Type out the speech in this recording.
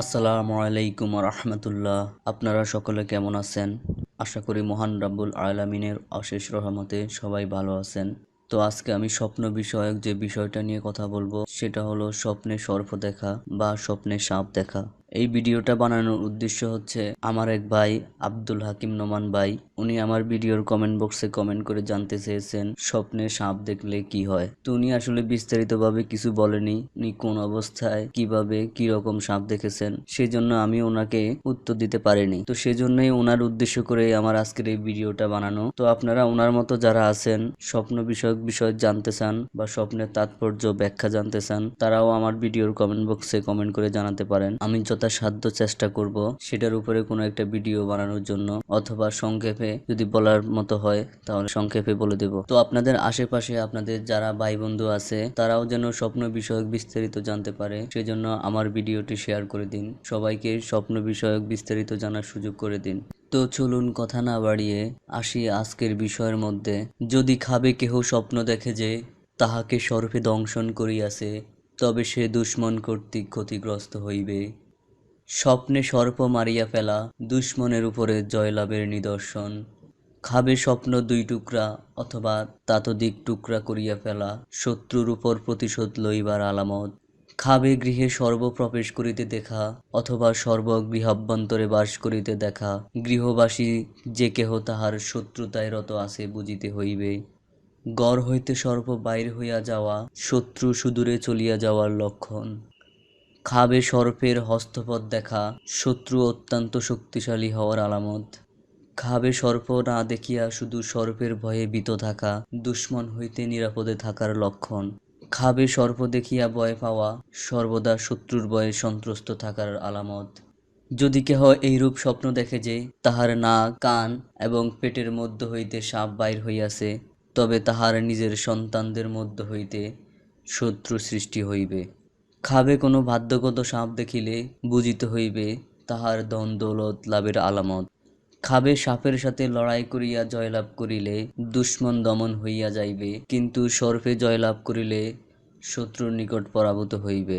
আসসালামু আলাইকুম রহমতুল্লাহ আপনারা সকলে কেমন আছেন? আশা করি মহান রাব্বুল আলামিনের অশেষ রহমতে সবাই ভালো আছেন। তো আজকে আমি স্বপ্ন বিষয়ক যে বিষয়টা নিয়ে কথা বলব, সেটা হলো স্বপ্নে সর্প দেখা বা স্বপ্নে সাপ দেখা। এই ভিডিওটা বানানোর উদ্দেশ্য হচ্ছে আমার এক ভাই, আব্দুল হাকিম নোমান ভাই। উনি আমার ভিডিওর কমেন্ট বক্সে কমেন্ট করে জানতে চেয়েছেন, স্বপ্নে সাপ দেখলে কি হয়? তো উনি আসলে বিস্তারিতভাবে কিছু বলেনি, উনি কোন অবস্থায়, কীভাবে, কি রকম সাপ দেখেছেন, সেজন্য আমি ওনাকে উত্তর দিতে পারিনি। তো সেজন্যই ওনার উদ্দেশ্য করে আমার আজকের এই ভিডিওটা বানানো। তো আপনারা ওনার মতো যারা আছেন, স্বপ্ন বিষয়ক বিষয় জানতে চান বা স্বপ্নের তাৎপর্য ব্যাখ্যা জানতে চান, তারাও আমার ভিডিওর কমেন্ট বক্সে কমেন্ট করে জানাতে পারেন। আমি যথাসাধ্য চেষ্টা করব সেটার উপরে কোনো একটা ভিডিও বানানোর জন্য, অথবা সংক্ষেপে যদি বলার মতো হয়, তাহলে সংক্ষেপে বলে দেব। তো আপনাদের আশেপাশে আপনাদের যারা ভাই বন্ধু আছে, তারাও যেন স্বপ্ন বিষয়ক বিস্তারিত জানতে পারে, সেজন্য আমার ভিডিওটি শেয়ার করে দিন। সবাইকে স্বপ্ন বিষয়ক বিস্তারিত জানার সুযোগ করে দিন। তো চলুন কথা না বাড়িয়ে আসি আজকের বিষয়ের মধ্যে। যদি খাবে কেহ স্বপ্ন দেখে যে তাহাকে সর্পে দংশন করিয়াছে, তবে সে দুশ্মন কর্তৃক ক্ষতিগ্রস্ত হইবে। স্বপ্নে সর্প মারিয়া ফেলা দুশ্মনের উপরে জয়লাভের নিদর্শন। খাবে স্বপ্ন দুই টুকরা অথবা তাতদিক টুকরা করিয়া ফেলা শত্রুর উপর প্রতিশোধ লইবার আলামত। খাবে গৃহে সর্বপ্রবেশ করিতে দেখা অথবা সর্বগৃহাভ্যন্তরে বাস করিতে দেখা গৃহবাসী যে কেহ তাহার শত্রুতায় রত আছে বুঝিতে হইবে। গড় হইতে সর্প বাইর হইয়া যাওয়া শত্রু সুদূরে চলিয়া যাওয়ার লক্ষণ। খাবে সর্পের হস্তপদ দেখা, শত্রু অত্যন্ত শক্তিশালী হওয়ার আলামত। খাবে সর্প না দেখিয়া শুধু সর্পের ভয়ে ভীত থাকা, দুশ্মন হইতে নিরাপদে থাকার লক্ষণ। খাবে সর্প দেখিয়া ভয় পাওয়া, সর্বদা শত্রুর ভয়ে সন্ত্রস্ত থাকার আলামত। যদি কেহ এইরূপ স্বপ্ন দেখে যে, তাহার নাক, কান এবং পেটের মধ্য হইতে সাপ বাইর হইয়াছে, তবে তাহার নিজের সন্তানদের মধ্য হইতে শত্রু সৃষ্টি হইবে। খাবে কোনো বাধ্যগত সাপ দেখিলে বুঝিতে হইবে তাহার দন দৌলত লাভের আলামত। খাবে সাপের সাথে লড়াই করিয়া জয়লাভ করিলে দুশ্মন দমন হইয়া যাইবে, কিন্তু সর্পে জয়লাভ করিলে শত্রুর নিকট পরাভূত হইবে।